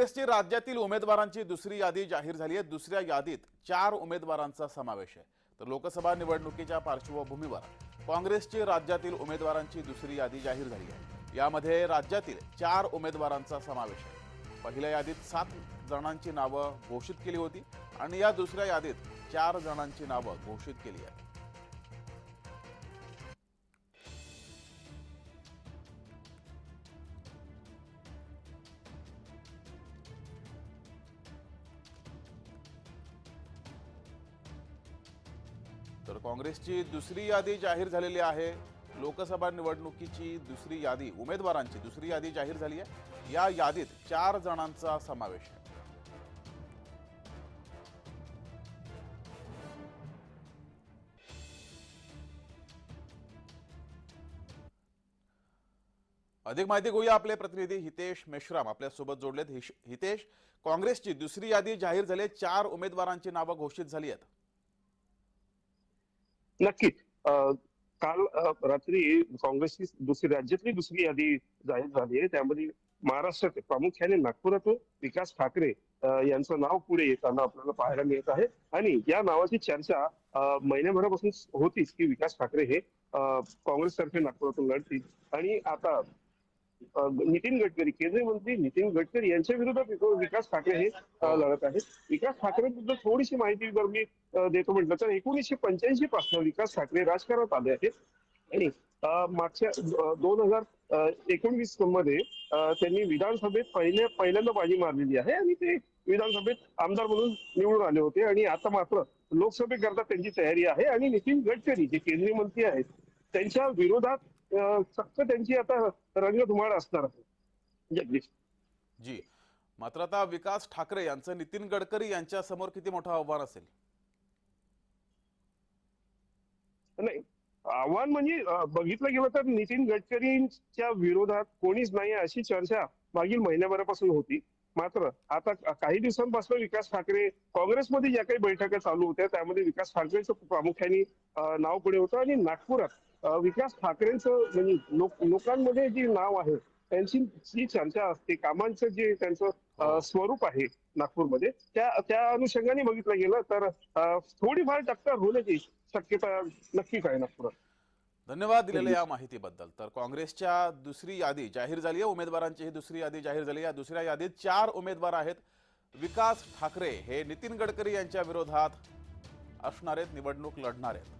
काँग्रेसची राज्यातील उमेदवारांची दुसरी यादी जाहीर झाली आहे. दुसऱ्या यादीत चार उमेदवारांचा समावेश आहे. तर लोकसभा निवडणुकीच्या पार्श्वभूमीवर काँग्रेसची राज्यातील उमेदवारांची दुसरी यादी जाहीर झाली आहे. यामध्ये राज्यातील चार उमेदवारांचा समावेश आहे. पहिल्या यादीत सात जणांची नावं घोषित केली होती आणि या दुसऱ्या यादीत चार जणांची नावं घोषित केली आहेत. काँग्रेसची दुसरी यादी जाहीर झालेली आहे. लोकसभा निवडणुकीची दुसरी यादी उमेदवारांची दुसरी यादी जाहीर झाली आहे. या यादीत चार जणांचा समावेश आहे. अधिक माहिती घेऊया आपले प्रतिनिधी हितेश मेश्राम. आपल्यासोबत जोडलेत हिश- हितेश. काँग्रेसची दुसरी यादी जाहीर झाली चार उमेदवारांची नावं घोषित झाली आहेत. नक्कीच. अं, काल रात्री काँग्रेसची दुसरी राज्यातली दुसरी यादी जाहीर झाली आहे. त्यामध्ये महाराष्ट्रात प्रामुख्याने नागपुरातून विकास ठाकरे यांचं नाव पुढे येताना आपल्याला पाहायला मिळत आहे. आणि या नावाची चर्चा महिन्याभरापासून होतीच की विकास ठाकरे हे काँग्रेस काँग्रेसतर्फे नागपुरातून लढतील. आणि आता नितीन गडकरी केंद्रीय मंत्री नितीन गडकरी यांच्या विरोधात विकास ठाकरे हे लढत आहेत. विकास ठाकरेबद्दल थोडीशी माहिती जर मी देतो म्हटलं तर एकोणीसशे पंच्याऐंशी पासून विकास ठाकरे राजकारणात आले आहेत. आणि मागच्या दोन हजार एकोणवीसमध्ये त्यांनी विधानसभेत पहिल्या पहिल्यांदा बाजी मारलेली आहे आणि ते विधानसभेत आमदार म्हणून निवडून आले होते आणि आता मात्र लोकसभेकरता त्यांची तयारी आहे. आणि नितीन गडकरी जे केंद्रीय मंत्री आहेत त्यांच्या विरोधात चक्क त्यांची आता रंगधुमाळ असणार. आहे जगदीश जी. मात्र आता विकास ठाकरे यांचं नितीन गडकरी यांच्या समोर किती मोठं आव्हान असेल? नाही आव्हान म्हणजे बघितलं गेलं तर नितीन गडकरींच्या विरोधात कोणीच नाही अशी चर्चा मागील महिन्याभरापासून होती. मात्र आता काही दिवसांपासून विकास ठाकरे काँग्रेसमध्ये ज्या काही बैठका चालू होत्या त्यामध्ये विकास ठाकरेंचं प्रामुख्याने नाव पुढे होतं आणि नागपुरात विकास ठाकरेंचं म्हणजे लोक लोकांमध्ये जी नाव आहे त्यांची जी चर्चा असते कामांचं जे त्यांचं अं, स्वरूप आहे नागपूरमध्ये त्या त्या अनुषंगाने बघितलं गेलं तर थोडीफार टक्कर होण्याची शक्यता नक्कीच आहे नागपुरात. धन्यवाद दिलेल्या या माहितीबद्दल. तर काँग्रेसच्या दुसरी यादी जाहीर झाली आहे उमेदवारांची ही दुसरी यादी जाहीर झाली या दुसऱ्या यादीत चार उमेदवार आहेत. विकास ठाकरे हे नितीन गडकरी यांच्या विरोधात असणार आहेत निवडणूक लढणार आहेत.